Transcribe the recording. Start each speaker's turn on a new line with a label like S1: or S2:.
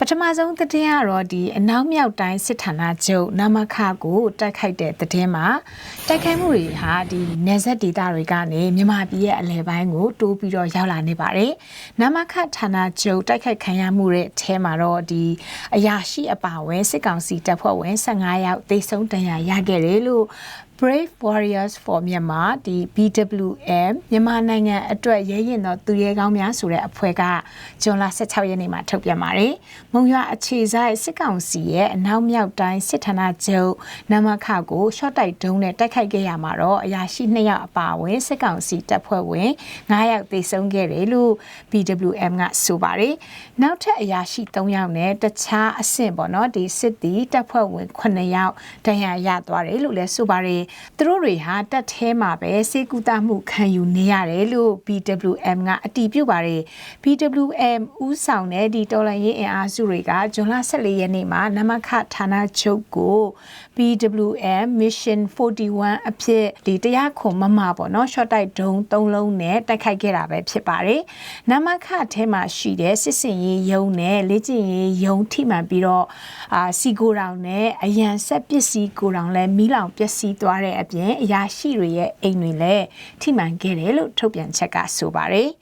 S1: ပထမဆုံးသတင်းကတော့ဒီအနောက်မြောက်တိုင်းစစ်ဌာနချုပ်နမခကိုတိုက်ခိုက်တဲ့သတင်းမှာတိုက်ခိုက်မှုတွေဟာဒီနေဆက်ဒေသတွေကနေမြန်မာပြည်ရဲ့အလဲပိုင်းကိုတိုးပြီးတော့ရောက်လာနေပါတယ်။နမခဌာနချုပ်တိုက်ခိုက်ခံရမှုရဲ့အထဲမှာတော့ဒီအရာရှိအပါအဝင်စစ်ကောင်စီတပ်ဖွဲ့ဝင်15ယောက်သေဆုံးဒဏ်ရာရခဲ့တယ်လို့ Brave Warriors for Myanmar ဒီ BWM မြန်မာနိုင်ငံအတွက်ရဲရင်သောသူရဲကောင်းများဆိုတဲ့အဖွဲ့ကဇွန်လ16ရက်နေ့မှာထုတ်ပြန်ပါတယ်။မုံရွာအခြေဆိုင်စစ်ကောင်စီရဲ့အနောက်မြောက်တိုင်းစစ်ဌာနချုပ်နမခကိုရှော့တိုက်ဒုံးနဲ့တိုက်ခိုက်ခဲ့ရမှာတော့အရာရှိ2ယောက်အပါအဝင်စစ်ကောင်စီတပ်ဖွဲ့ဝင်9ယောက်သေဆုံးခဲ့တယ်လို့ BWM ကဆိုပါတယ်။နောက်ထပ်အရာရှိ3ယောက်နဲ့တခြားအဆင့်ပေါ့နော်ဒီစစ်တီတပ်ဖွဲ့ဝင်9ယောက်ဒဏ်ရာရသွားတယ်လို့လည်းဆိုပါတယ်။သူတို့တွေဟာတက်သေးမှာပဲစေကူတာမှုခံယူနေရတယ်လို့ BWM ကအတည်ပြုပါတယ်။ BWM ဥဆောင်တဲ့ဒီတော်လှန်ရေးအင်အားစုတွေကဇွန်လ14ရက်နေ့မှာနမခဌာနချုပ်ကို BWM Mission 41အဖြစ်ဒီတရားခွန်မမပေါ့နော် short တိုက်ဒုံ3လုံးနဲ့တိုက်ခိုက်ခဲ့တာပဲဖြစ်ပါတယ်။နမခထဲမှာရှိတဲ့စစ်စင်ရေးယုံနဲ့လေ့ကျင့်ရေးယုံထိမှန်ပြီးတော့အာစီကိုတောင်နဲ့အရန်ဆက်ပစ္စည်းကိုတောင်လည်းမီးလောင်ပျက်စီးသွားတဲ့အပြင်အရာရှိတွေရဲ့အိမ်တွေလည်းထိမှန်ခဲ့တယ်လို့ထုတ်ပြန်ချက်ကဆိုပါတယ်။